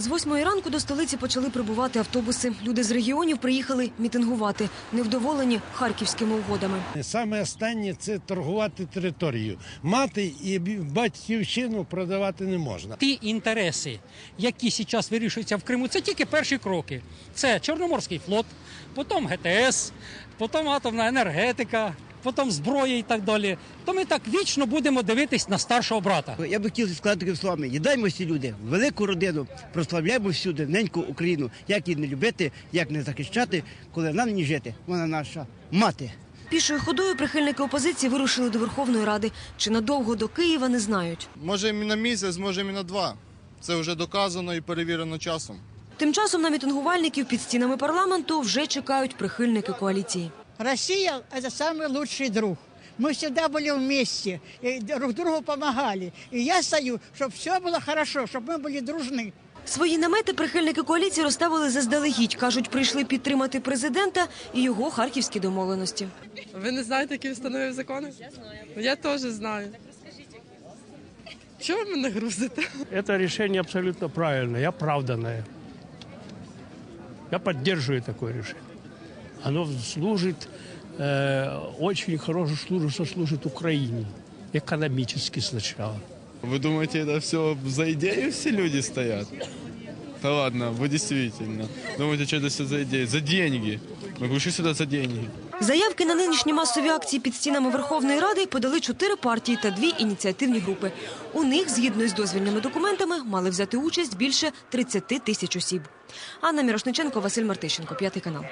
З восьмої ранку до столиці почали прибувати автобуси. Люди з регіонів приїхали мітингувати, невдоволені харківськими угодами. Саме останнє це торгувати територію. Мати і батьківщину продавати не можна. Ті інтереси, які зараз вирішуються в Криму, це тільки перші кроки. Це Чорноморський флот, потім ГТС, потім атомна енергетика, потім зброя і так далі. То ми так вічно будемо дивитись на старшого брата. Я би хотів сказати такими словами: їдаймо всі люди, велику родину, прославляємо всюди неньку Україну. Як її не любити, як не захищати, коли нам не жити. Вона наша мати. Пішою ходою прихильники опозиції вирушили до Верховної Ради. Чи надовго до Києва не знають. Може і на місяць, може і на два. Це вже доказано і перевірено часом. Тим часом на мітингувальників під стінами парламенту вже чекають прихильники коаліції. Россия – это самый лучший друг. Мы всегда были вместе, и друг другу помогали. И я стою, чтобы все было хорошо, чтобы мы были дружны. Свої намети прихильники коаліції розставили заздалегідь. кажуть, прийшли підтримати президента і його харківські домовленості. Ви не знаєте, які встановив закони? Я знаю. Я теж знаю. Чого ви мене грузите? Это решение абсолютно правильное и оправданное. Я поддерживаю такое решение. Оно служит, э, очень хорошо служит, что служит Украине. Экономически сначала. Вы думаете, это все за идею все люди стоят? Да ладно, вы действительно. Думаете, что это все за идеи? За деньги. Мы пришли сюда за деньги. Заявки на нинішні масові акції під стінами Верховної Ради подали чотири партії та дві ініціативні групи. У них, згідно з дозвільними документами, мали взяти участь більше 30 тисяч осіб. Анна Мірошниченко, Василь Мартищенко, п'ятий канал.